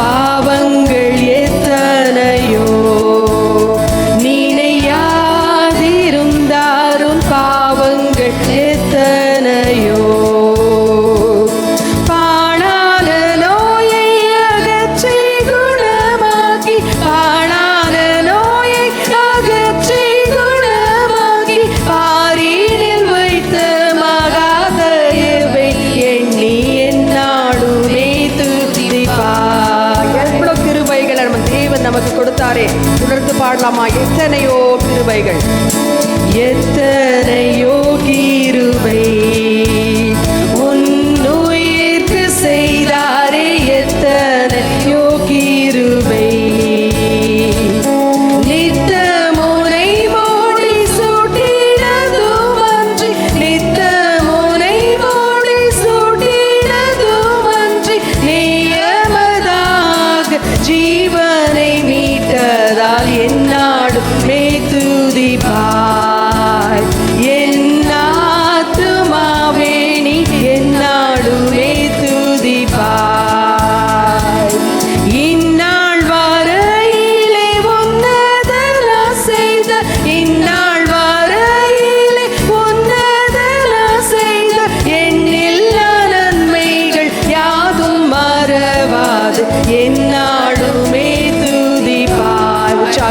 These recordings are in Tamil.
far. செய்தாரே உணர்ந்து பாடலாமா? எத்தனையோ கிருபைகள். எத்தனையோ கிருபை.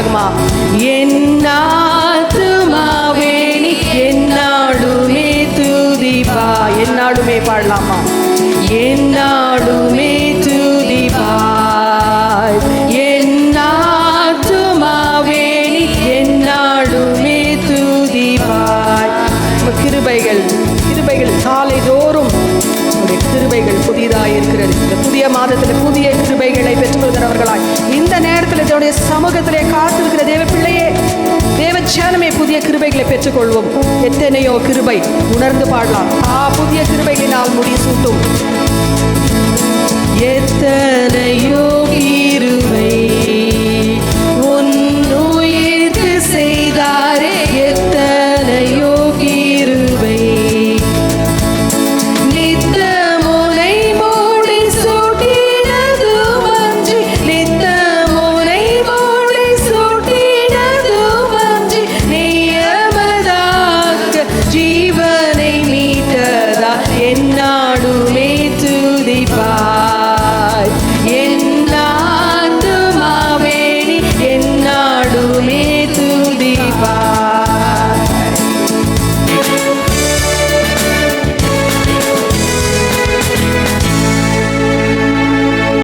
துதிப்பாய் உற்சாகமா என்னாத்துமாவே என்னாடுமே துதிப்பாய் என்னாடுமே பாடலாமா? என்னாடுமே துதிப்பாய். என்னாத்துமாவே என்னாடுமே துதிப்பாய். கிருபைகள் கிருபைகள் காலை தோறும் கிருபைகள் புதிதாக இருக்கிறது இந்த புதிய மாதத்தில் புதிய கிருபைகளை பெற்றுக்கொள்கிறவர்களாய். இந்த நேரம் இதனுடைய சமூகத்திலே காத்திருக்கிற தேவ பிள்ளையே தேவ சேனமே புதிய கிருபைகளை பெற்றுக்கொள்வோம். எத்தனையோ கிருபை உணர்ந்து பாடலாம். ஆ புதிய கிருபைகளினால் முடி சூட்டும். எத்தனையோ கிருபை